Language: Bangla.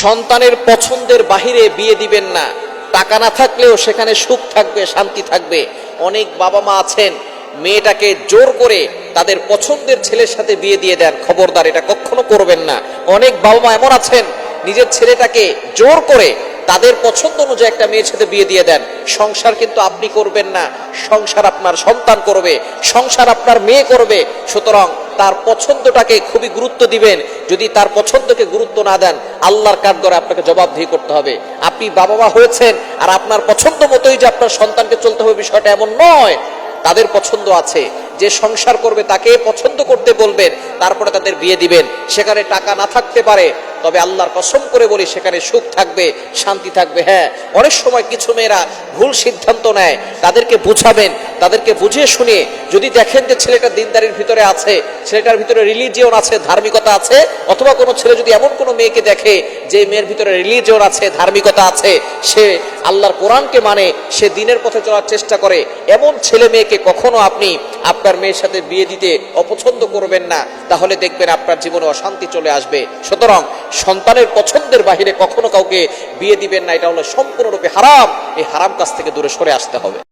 সন্তানের পছন্দের বাহিরে বিয়ে দিবেন না। টাকা না থাকলেও সেখানে সুখ থাকবে, শান্তি থাকবে। অনেক বাবা মা আছেন, মেয়েটাকে জোর করে তাদের পছন্দের ছেলের সাথে বিয়ে দিয়ে দেন। খবরদার, এটা কখনো করবেন না। অনেক বাবা মা এমন আছেন, নিজের ছেলেটাকে জোর করে তাদের পছন্দ অনুযায়ী একটা মেয়ের সাথে বিয়ে দিয়ে দেন। সংসার কিন্তু আপনি করবেন না। সংসার আপনার সন্তান করবে, সংসার আপনার মেয়ে করবে। সুতরাং তার পছন্দটাকে খুবই গুরুত্ব দিবেন। যদি তার পছন্দকে গুরুত্ব না দেন, আল্লাহর কাঠ ধরে আপনাকে জবাবদিহি করতে হবে। আপনি বাবা মা হয়েছেন আর আপনার পছন্দ মতোই যে আপনার সন্তানকে চলতে হবে, বিষয়টা এমন নয়। তাদের পছন্দ আছে। যে সংসার করবে তাকে পছন্দ করতে বলবেন, তারপরে তাদের বিয়ে দিবেন। সেখানে টাকা না থাকতে পারে, তবে আল্লাহর কসম করে বলি, সেখানে সুখ থাকবে, শান্তি থাকবে হ্যাঁ। অনেক সময় কিছু মেয়েরা ভুল সিদ্ধান্ত নেয়, তাদেরকে বুঝাবেন তাদেরকে বুঝিয়ে শুনিয়ে যদি দেখেন যে ছেলেটা দিনদারির ভিতরে আছে, ছেলেটার ভিতরে রিলিজিয়ন আছে, ধার্মিকতা আছে, অথবা কোনো ছেলে যদি এমন কোনো মেয়েকে দেখে যে মেয়ের ভিতরে রিলিজিয়ন আছে, ধার্মিকতা আছে, সে আল্লাহর কোরআনকে মানে সে দিনের পথে চলার চেষ্টা করে, এমন ছেলে মেয়েকে কখনো আপনি আপনার মেয়ের সাথে বিয়ে দিতে অপছন্দ করবেন না, তাহলে দেখবেন আপনার জীবনে অশান্তি চলে আসবে। সুতরাং সন্তানের পছন্দের বাহিরে কখনো কাউকে বিয়ে দিবেন না, এটা হলো সম্পূর্ণরূপে হারাম। এই হারাম কাছ থেকে দূরে সরে আসতে হবে।